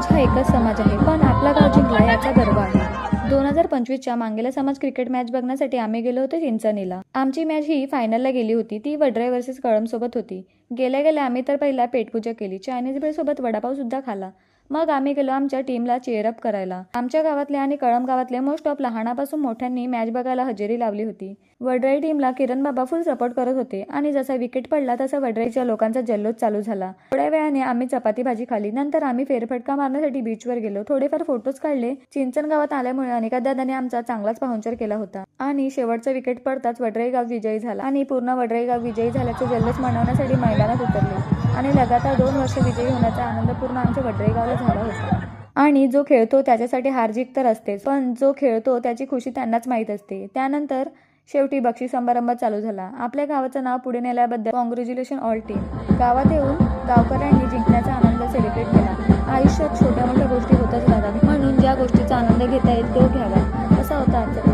समाज हा एकच समाज आहे पण आपला गाव जिंकला याचा गर्व आहे. दोन हजार पंचवीसच्या मांगेला समाज क्रिकेट मॅच बघण्यासाठी आम्ही गेलो होतो चिंचणीला. आमची मॅच ही फायनलला गेली होती ती वडराई वर्सेस कळमसोबत होती. गेल्या गेल्या आम्ही तर पहिला पेटपूजा केली चायनीज भेळसोबत वडापाव सुद्धा खाला. मग आम्ही गेलो आमच्या टीमला चेअरअप करायला. आमच्या गावातले आणि कळम गावातले मोस्ट ऑफ लहानापासून मोठ्यांनी मॅच बघायला हजेरी लावली होती. वडराई टीमला किरण बाबा फुल सपोर्ट करत होते आणि जसा विकेट पडला तसा वडराईच्या लोकांचा जल्लोष चालू झाला. थोड्या वेळाने आम्ही चपाती भाजी खाली. नंतर आम्ही फेरफटका मारण्यासाठी बीचवर गेलो. थोडेफार फोटोज काढले. चिंचन गावात आल्यामुळे अनेका दादाने आमचा चांगलाच पाहुणचार केला होता. आणि शेवटचा विकेट पडताच वडराई गाव विजयी झाला. आणि पूर्ण वडराई गाव विजयी झाल्याचे जल्लोष मनवण्यासाठी मैदानात लगातार दोन वर्ष विजयी होण्याचा आनंद पूर्ण आमच्या वडराई झाला होता. आणि जो खेळतो त्याच्यासाठी हार्जिक तर असतेच पण जो खेळतो त्याची खुशी त्यांनाच माहीत असते. त्यानंतर शेवटी बक्षीस समारंभ चालू झाला. आपल्या गावाचं नाव पुढे नेल्याबद्दल कॉंग्रॅच्युलेशन ऑल टीम गावात येऊन गावकऱ्यांनी जिंकण्याचा आनंद सेलिब्रेट केला. आयुष्यात छोट्या मोठ्या गोष्टी होतच राहतात. म्हणून ज्या गोष्टीचा आनंद घेता येईल तो घ्यावा असा होता आजचा